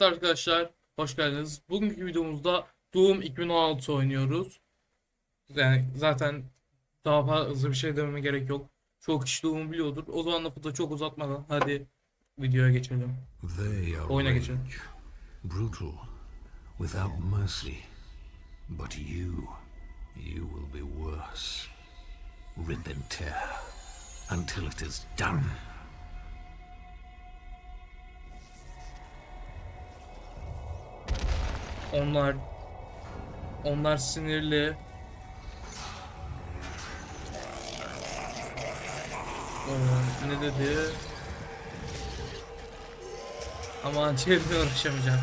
Evet arkadaşlar, hoş geldiniz. Bugünkü videomuzda Doom 2016 oynuyoruz. Yani zaten daha fazla bir şey dememe gerek yok. Çok kişi Doom'u biliyordur. O zaman lafı da çok uzatmadan hadi videoya geçelim. Oyuna geçelim. brutal, without mercy. But you, you will be worse. Rip and tear until it is done. Onlar onlar sinirli. Ee, ne dedi? Aman çevirmeye uğraşamayacağım.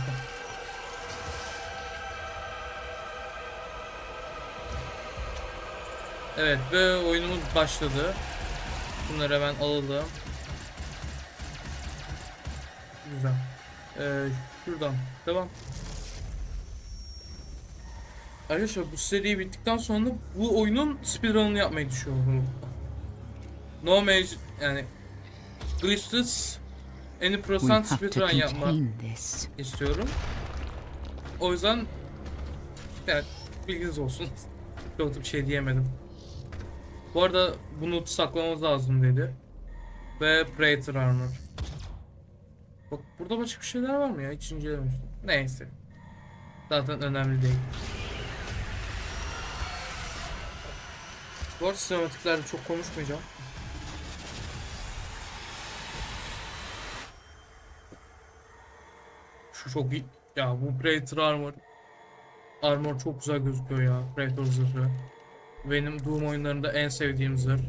Evet ve oyunumuz başladı. Bunları hemen alalım. Güzel. Ee, şuradan devam. Arkadaşlar bu seri bittikten sonra bu oyunun speedrun'ını yapmayı düşünüyorum. No major yani glitchless any percent speedrun yapma contain this. istiyorum. O yüzden yani bilginiz olsun. Çok da bir şey diyemedim. Bu arada bunu saklamamız lazım dedi. Ve Praetor Armor. Bak burada başka bir şeyler var mı ya? Hiç incelememiştim. Neyse. Zaten önemli değil. Bu arada sinematiklerde çok konuşmayacağım. Şu çok iyi. Ya bu Predator Armor. Armor çok güzel gözüküyor ya. Predator zırhı. Benim Doom oyunlarında en sevdiğim zırh.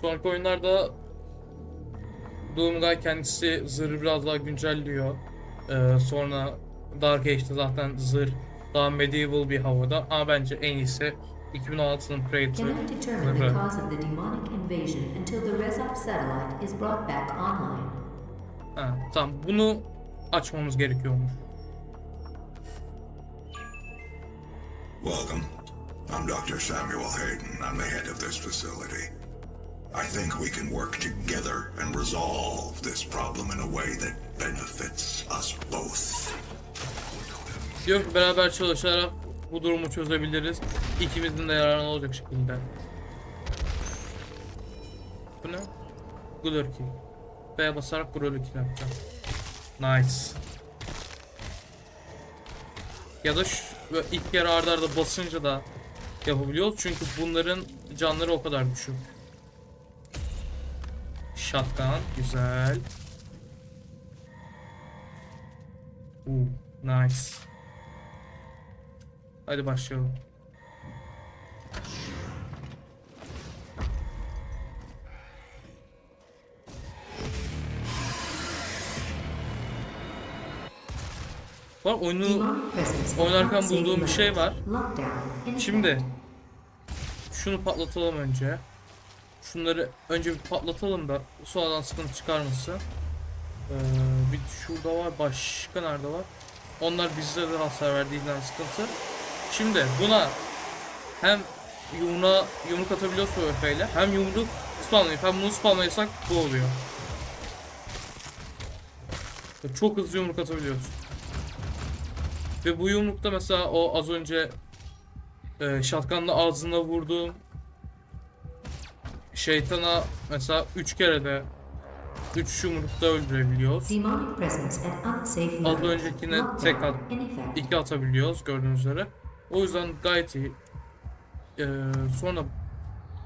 Sonraki oyunlarda Doomguy kendisi zırhı biraz daha güncelliyor. Ee, sonra Dark Age'de zaten zırh daha medieval bir havada ama bence en iyisi 2016'nın Predator Cannot determine the zırhı. cause of the demonic invasion until the Rezop satellite is brought back online. Ha, tamam bunu açmamız gerekiyormuş. Welcome. I'm Dr. Samuel Hayden. I'm the head of this facility. I think we can work together and resolve this problem in a way that benefits us both. Diyor beraber çalışarak bu durumu çözebiliriz. İkimizin de yararına olacak şekilde. Bu ne? Glur key. B'ye basarak Glur key yapacağım. Nice. Ya da şu, ilk kere arda arda basınca da yapabiliyoruz. Çünkü bunların canları o kadar düşük. Shotgun. Güzel. Ooh, nice. Hadi başlayalım. Var oyunu oynarken bulduğum bir şey var. Şimdi şunu patlatalım önce. Şunları önce bir patlatalım da sonradan sıkıntı çıkarmasın. Ee, bir şurada var. Başka nerede var? Onlar bizde de hasar verdiğinden sıkıntı. Şimdi buna hem yumruğa yumruk atabiliyoruz bu öfeyle hem yumruk spamlayıp hem bunu spamlayırsak bu oluyor. Çok hızlı yumruk atabiliyoruz. Ve bu yumrukta mesela o az önce e, shotgunla ağzına vurduğum şeytana mesela 3 kere de 3 yumrukta öldürebiliyoruz. Az öncekine tek at, in effect. iki atabiliyoruz gördüğünüz üzere. O yüzden gayet iyi. Ee, sonra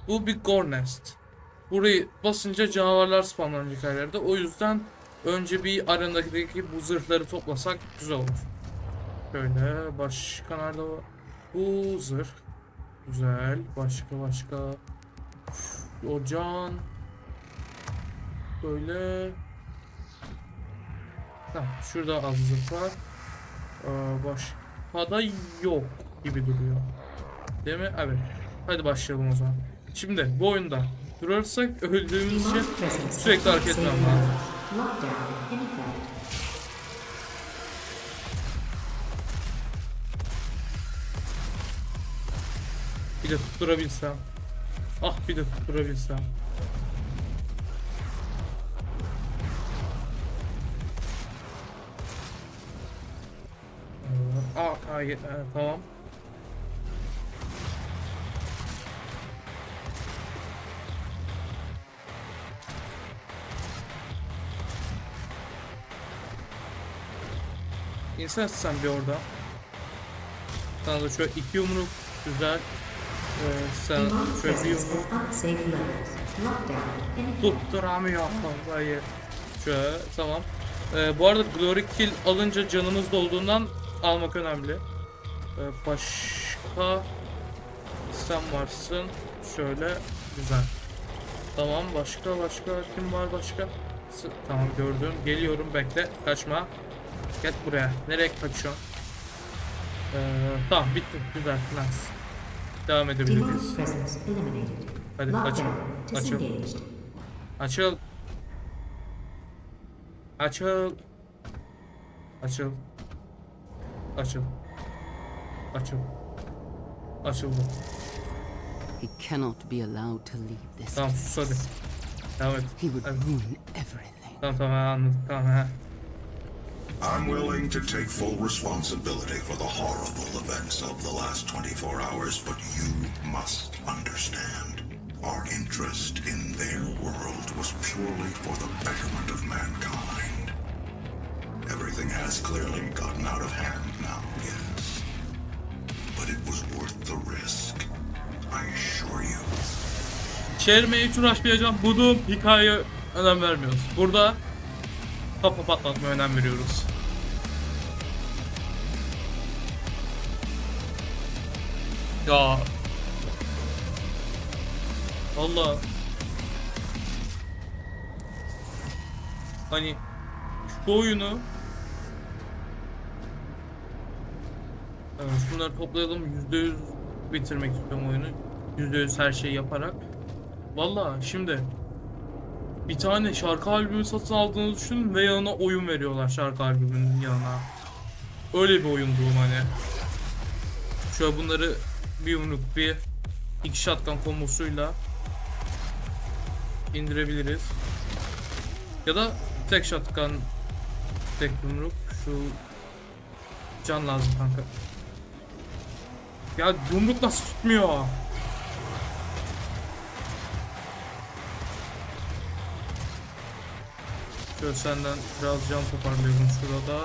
bu bir gore nest. Burayı basınca canavarlar spamlanacak her yerde. O yüzden önce bir arenadaki bu zırhları toplasak güzel olur. Şöyle başka nerede var? Bu zırh. Güzel. Başka başka. Şu- O can. Böyle. Heh, şurada az zırh var. Ee, başka yok gibi duruyor. Değil mi? Evet. Hadi başlayalım o zaman. Şimdi bu oyunda durarsak öldüğümüz için sürekli hareket etmem lazım. Bir de tutturabilsem. Ah bir de tutturabilsem. Ee, Aa, hayır, e, tamam. İnsan sen bir orada. Sana da şöyle iki yumruk güzel. Sen. Lockdown indicated. tutturamıyor kafayı. Şöyle tamam. Ee, bu arada Glory Kill alınca canımız dolduğundan almak önemli. Ee, başka sen varsın. Şöyle güzel. Tamam başka başka kim var başka? S- Tamam gördüm. Geliyorum bekle. Kaçma. Gel buraya. Nereye kaçıyorsun? Ee, tamam bitti. Güzel. Nice. Devam edebiliriz. Demonic presence eliminated. Hadi kaçın. Disengaged. Açıl. Açıl. Açıl. Açıl. Açıl. Açıldı. He cannot be allowed to leave this. Tamam sus hadi. Devam et. He would ruin everything. Tamam tamam anladım. Tamam ha. I'm willing to take full responsibility for the horrible events of the last 24 hours, but you must understand. Our interest in their world was purely for the betterment of mankind. Everything has clearly gotten out of hand now, yes. But it was worth the risk. I assure you. Çevirmeye hiç uğraşmayacağım. Budum hikayeye önem vermiyoruz. Burada kafa patlatmaya önem veriyoruz. Ya. Valla. Hani şu oyunu Evet, şunları toplayalım %100 bitirmek istiyorum oyunu. %100 her şeyi yaparak. Valla şimdi bir tane şarkı albümü satın aldığını düşünün ve yanına oyun veriyorlar şarkı albümünün yanına. Öyle bir oyun bu hani. Şöyle bunları bir yumruk bir iki shotgun kombosuyla indirebiliriz. Ya da tek shotgun tek yumruk şu can lazım kanka. Ya yumruk nasıl tutmuyor? Şöyle senden biraz can toparlayalım şurada.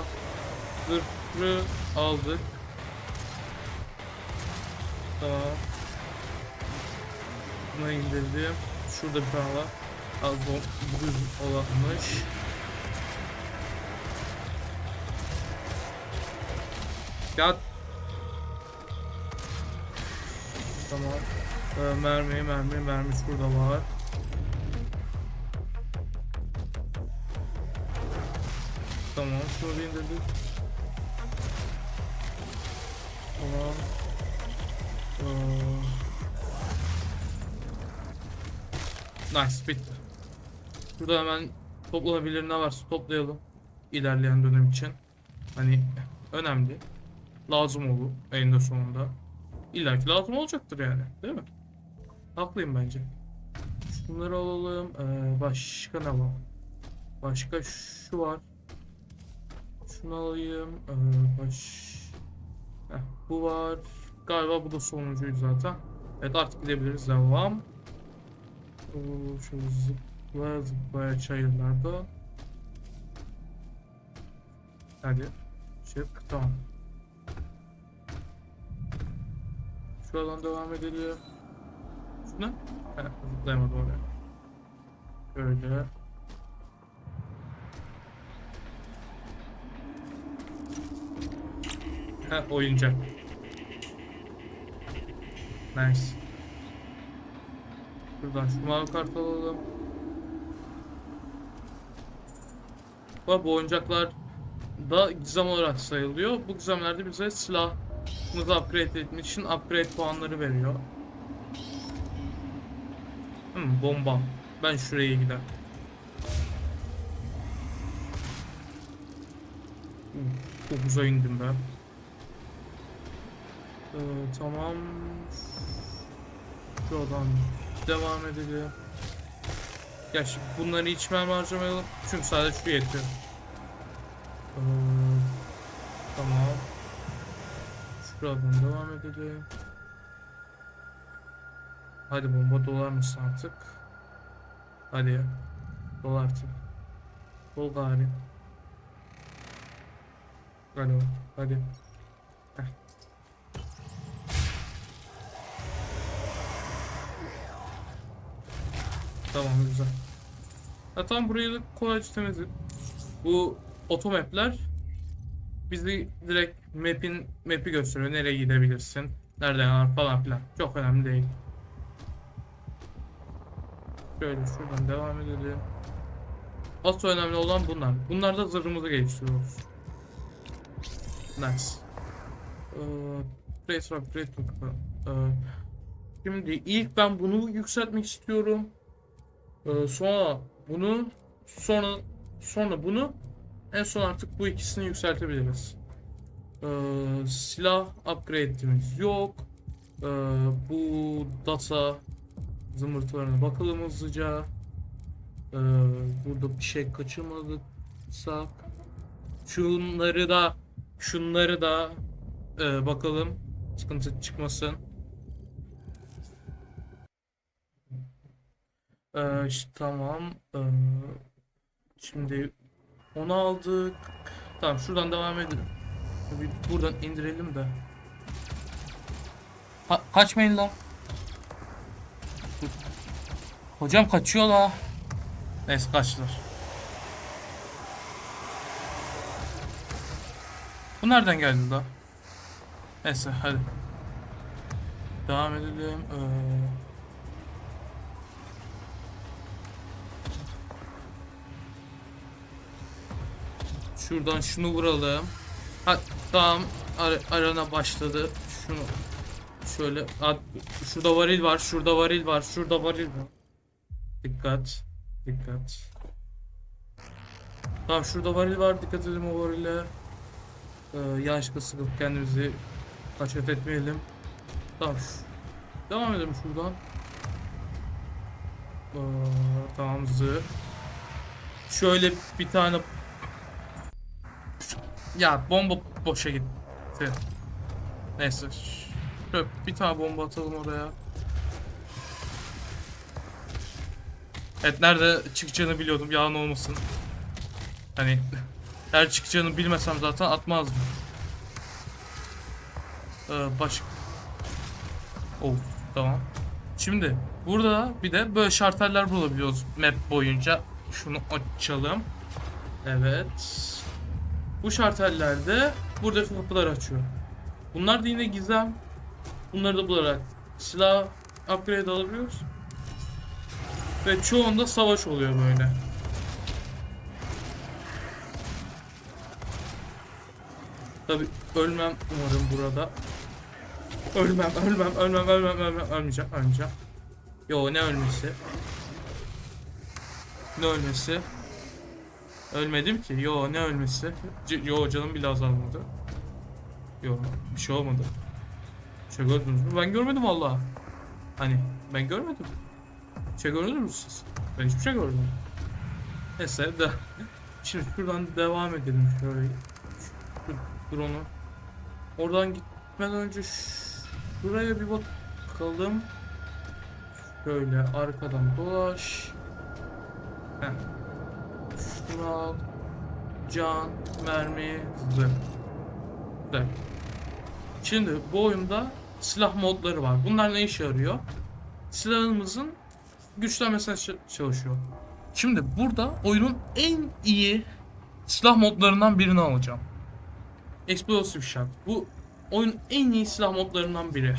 Zırhı aldık. Tamam. Buna indirdim. Şurada bir tane var. Az düz olanmış. Ya Tamam. Ee, mermi, mermi, mermi şurada var. Tamam, şunu bir indirdik. Tamam. Ee, Nice, bitti. Burada hemen toplanabilir ne varsa toplayalım. İlerleyen dönem için. Hani önemli. Lazım olur eninde sonunda. İlla ki lazım olacaktır yani. Değil mi? Haklıyım bence. Şunları alalım. Ee, başka ne var? Başka şu var. Şunu alayım. Ee, baş... Heh, bu var. Galiba bu da sonuncuydu zaten. Evet artık gidebiliriz. Devam. Oo, şöyle zıplaya zıplaya çayırlarda. Hadi. Çık. Tamam. Şuradan devam edelim. Şuna. Heh, zıplayamadım oraya. Böyle. Ha oyuncak. Nice. Şuradan şu mavi kart alalım. Bak bu oyuncaklar da gizem olarak sayılıyor. Bu gizemlerde bize silahımızı upgrade etmek için upgrade puanları veriyor. Hmm, bomba. Ben şuraya gider. Çok uzağa indim ben. Ee, tamam. Şuradan devam edelim. Ya şimdi bunları içmem harcamayalım. Çünkü sadece şu yetiyor. Ee, tamam. Şuradan devam edelim. Hadi bomba dolar mısın artık? Hadi ya. Dol artık. Dol gari. Alo. Hadi. Tamam güzel. Ha tamam burayı da kolayca temizledik. Bu otomap'ler bizi direkt map'in map'i gösteriyor. Nereye gidebilirsin? Nereden var falan filan. Çok önemli değil. Şöyle şuradan devam edelim. Asıl önemli olan bunlar. Bunlar da zırhımızı geliştiriyoruz. Nice. Ee, Trace Rock. Ee, şimdi ilk ben bunu yükseltmek istiyorum. Ee, sonra bunu, sonra sonra bunu, en son artık bu ikisini yükseltebiliriz. Ee, silah upgrade'imiz yok. Ee, bu data zımbırtılarına bakalım hızlıca. Ee, burada bir şey kaçırmadıksa şunları da şunları da e, bakalım sıkıntı çıkmasın. Ee, işte, tamam. Ee, şimdi onu aldık. Tamam şuradan devam edelim. Bir buradan indirelim de. Ha, kaçmayın la. Hocam kaçıyor la. Neyse kaçtılar. Bu nereden geldi la? Neyse hadi. Devam edelim. Ee... Şuradan şunu vuralım. Ha, tamam. Ar arana başladı. Şunu şöyle at. Şurada varil var. Şurada varil var. Şurada varil var. Dikkat. Dikkat. Tamam şurada varil var. Dikkat edelim o varile. Ee, yanlışlıkla sıkıp kendimizi kaçet etmeyelim. Tamam. Devam edelim şuradan. Ee, tamam zırh. Şöyle bir tane ya bomba boşa gitti. Neyse. Şöyle bir tane bomba atalım oraya. Evet nerede çıkacağını biliyordum yalan olmasın. Hani eğer çıkacağını bilmesem zaten atmazdım. Ee, baş... Oh tamam. Şimdi burada bir de böyle şarteller bulabiliyoruz map boyunca. Şunu açalım. Evet. Bu şartellerde buradaki kapılar açıyor. Bunlar da yine gizem. Bunları da bularak silah upgrade alabiliyoruz. Ve çoğunda savaş oluyor böyle. Tabi ölmem umarım burada. Ölmem, ölmem, ölmem, ölmem, ölmem, ölmeyeceğim, ölmeyeceğim. Yo ne ölmesi? Ne ölmesi? Ölmedim ki. Yo ne ölmesi? C- Yo canım bile azalmadı. Yo bir şey olmadı. Şey gördünüz mü? Ben görmedim valla. Hani ben görmedim. Şey gördünüz mü siz? Ben hiçbir şey görmedim. Neyse de şimdi şuradan devam edelim şöyle. Şu drone'u. Oradan gitmeden önce şuraya bir bakalım. Şöyle arkadan dolaş. Heh. Şunu al. Can, mermi, zırh. Güzel. Şimdi bu oyunda silah modları var. Bunlar ne işe yarıyor? Silahımızın güçlenmesine çalışıyor. Şimdi burada oyunun en iyi silah modlarından birini alacağım. Explosive Shot. Bu oyunun en iyi silah modlarından biri.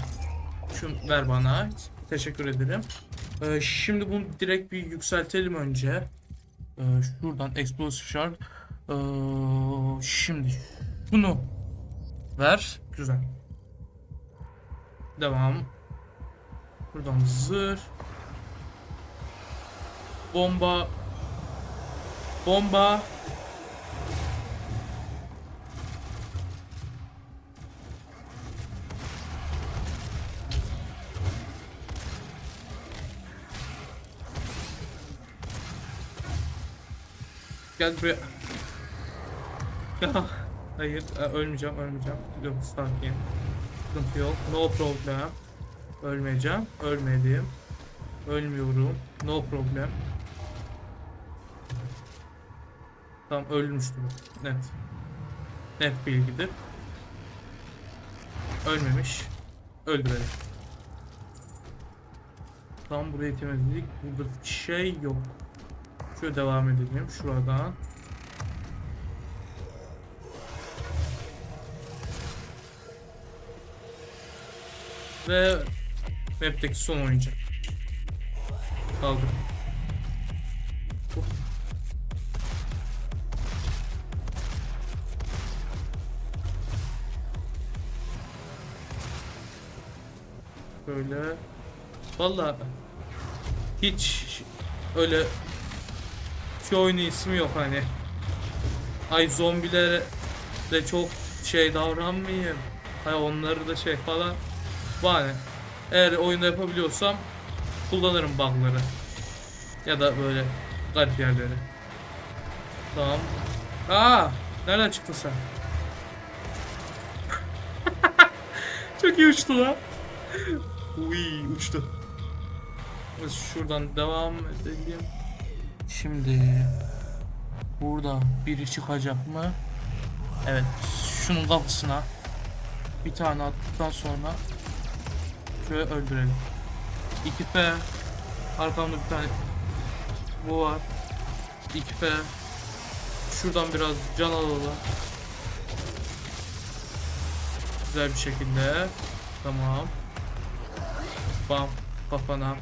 Şunu ver bana. Teşekkür ederim. Ee, şimdi bunu direkt bir yükseltelim önce. Ee, şuradan explosive shard. Ee, şimdi bunu ver. Güzel. Devam. Buradan zırh. Bomba. Bomba. Gel buraya. Hayır, e, ölmeyeceğim, ölmeyeceğim. Yok, sakin. Sıkıntı yok. No problem. Ölmeyeceğim. Ölmedim. Ölmüyorum. No problem. Tamam ölmüştüm. Net. Net bilgidir. Ölmemiş. Öldürelim. Tam burayı temizledik. Burada şey yok. Şöyle devam edelim. Şuradan. Ve map'teki son oyuncu. Kaldır. Böyle. Vallahi hiç öyle şu oyunun ismi yok hani. Ay zombilere de çok şey davranmayayım. Hay onları da şey falan. Bana. Eğer oyunda yapabiliyorsam kullanırım bug'ları. Ya da böyle garip yerleri. Tamam. Aa, nereden çıktın sen? Çok iyi uçtu lan. Uy uçtu. Şuradan devam edelim. Şimdi burada biri çıkacak mı? Evet. Şunun kafasına bir tane attıktan sonra şöyle öldürelim. 2P arkamda bir tane bu var. 2P şuradan biraz can alalım. Güzel bir şekilde. Tamam. Bam kafana.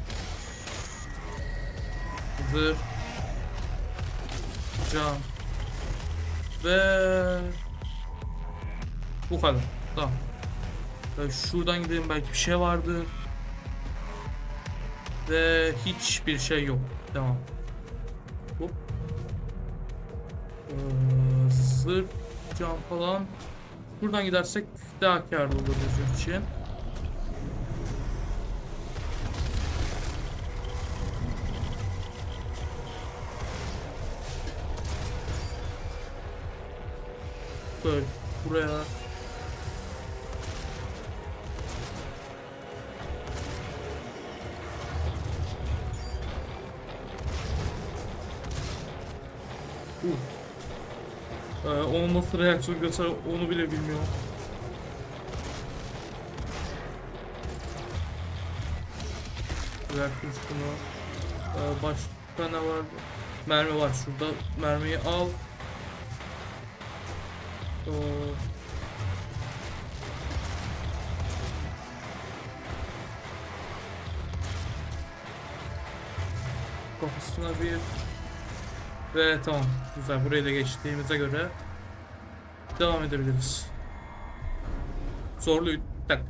Zır. Can. Ve bu kadar. Tamam. Ve şuradan gidelim belki bir şey vardı. Ve hiçbir şey yok. Devam. Hop. Ee, zırh, can falan. Buradan gidersek daha karlı olur bizim için. Böyle buraya. Ee, onun nasıl reaksiyon göster onu bile bilmiyorum. Bırakmış bunu. Ee, başka ne var? Mermi var şurada. Mermiyi al. Oo. Kafasına bir ve tamam. Güzel. Burayı da geçtiğimize göre devam edebiliriz. Zorlu tak.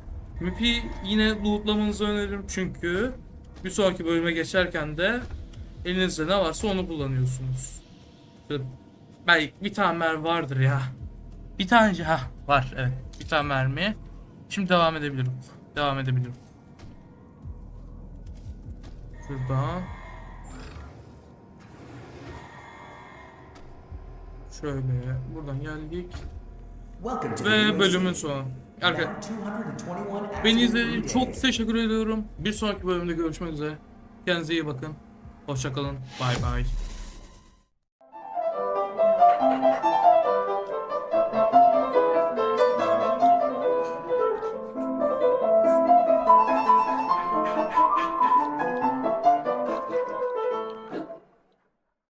Map'i yine lootlamanızı öneririm çünkü bir sonraki bölüme geçerken de elinizde ne varsa onu kullanıyorsunuz. Belki bir tane mermi vardır ya. Bir tane ha var evet. Bir tane mermi. Şimdi devam edebilirim. Devam edebilirim. Şuradan. Şöyle buradan geldik ve bölümün sonu. Arkadaşlar Now 221 active beni izlediğiniz çok teşekkür ediyorum. Bir sonraki bölümde görüşmek üzere. Kendinize iyi bakın. Hoşçakalın. Bay bay.